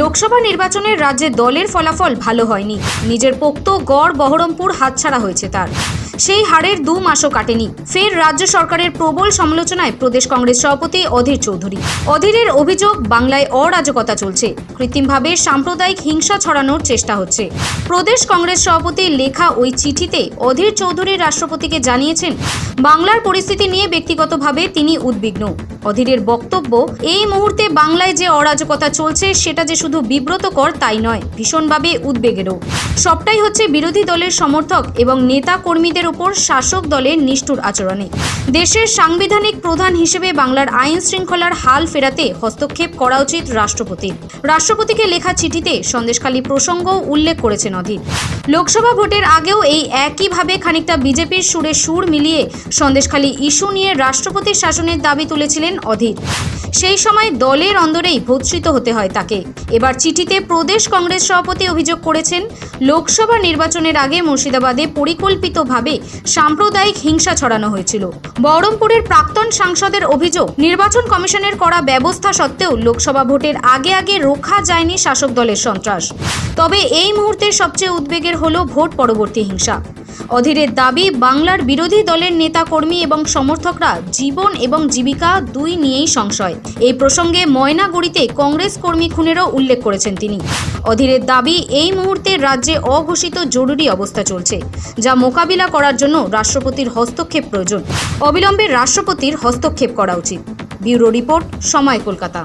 লোকসভা নির্বাচনের রাজ্যে দলের ফলাফল ভালো হয়নি। নিজের পোক্ত গড় বহরমপুর হাতছাড়া হয়েছে তার। সেই হারের দু মাসও কাটেনি। ফের রাজ্য সরকারের প্রবল সমালোচনায় প্রদেশ কংগ্রেস সভাপতি অধীর চৌধুরী। অধীরের অভিযোগ, বাংলায় অরাজকতা চলছে। কৃত্রিমভাবে সাম্প্রদায়িক হিংসা ছড়ানোর চেষ্টা হচ্ছে। প্রদেশ কংগ্রেস সভাপতির লেখা ওই চিঠিতে অধীর চৌধুরী রাষ্ট্রপতিকে জানিয়েছেন, বাংলার পরিস্থিতি নিয়ে ব্যক্তিগতভাবে তিনি উদ্বিগ্ন। অধীরের বক্তব্য, এই মুহূর্তে বাংলায় যে অরাজকতা চলছে, সেটা যে শুধু বিব্রতকর তাই নয়, ভীষণভাবে উদ্বেগেরও। সবটাই হচ্ছে বিরোধী দলের সমর্থক এবং নেতা কর্মীদের উপর শাসক দলের নিষ্ঠুর আচরণে। দেশের সাংবিধানিক প্রধান হিসেবে বাংলার আইন শৃঙ্খলার হাল ফেরাতে হস্তক্ষেপ করা উচিত রাষ্ট্রপতির রাষ্ট্রপতিকে লেখা চিঠিতে সন্দেশখালী প্রসঙ্গও উল্লেখ করেছেন অধীর। লোকসভা ভোটের আগেও এই একইভাবে খানিকটা বিজেপির সুরে সুর মিলিয়ে সন্দেশখালী ইস্যু নিয়ে রাষ্ট্রপতির শাসনের দাবি তুলেছিলেন অধীর। সেই সময় দলের অন্দরেই ভূতসিত হতে হয় তাকে। এবার চিঠিতে প্রদেশ কংগ্রেস সভাপতি অভিযোগ করেছেন, লোকসভা নির্বাচনের আগে মুর্শিদাবাদে পরিকল্পিতভাবে সাম্প্রদায়িক হিংসা ছড়ানো হয়েছিল। বহরমপুরের প্রাক্তন সাংসদের অভিযোগ, নির্বাচন কমিশনের করা ব্যবস্থা সত্ত্বেও লোকসভা ভোটের আগে আগে রোখা যায়নি শাসক দলের সন্ত্রাস। তবে এই মুহূর্তের সবচেয়ে উদ্বেগের হলো ভোট পরবর্তী হিংসা। অধীরের দাবি, বাংলার বিরোধী দলের নেতা কর্মী এবং সমর্থকরা জীবন এবং জীবিকা দুই নিয়েই সংশয়। এই প্রসঙ্গে ময়নাগুড়িতে কংগ্রেস কর্মী খুনেরও উল্লেখ করেছেন তিনি। অধীরের দাবি, এই মুহূর্তে রাজ্যে অঘোষিত জরুরি অবস্থা চলছে, যা মোকাবিলা করার জন্য রাষ্ট্রপতির হস্তক্ষেপ প্রয়োজন। অবিলম্বে রাষ্ট্রপতির হস্তক্ষেপ করা উচিত। ব্যুরো রিপোর্ট, সময় কলকাতা।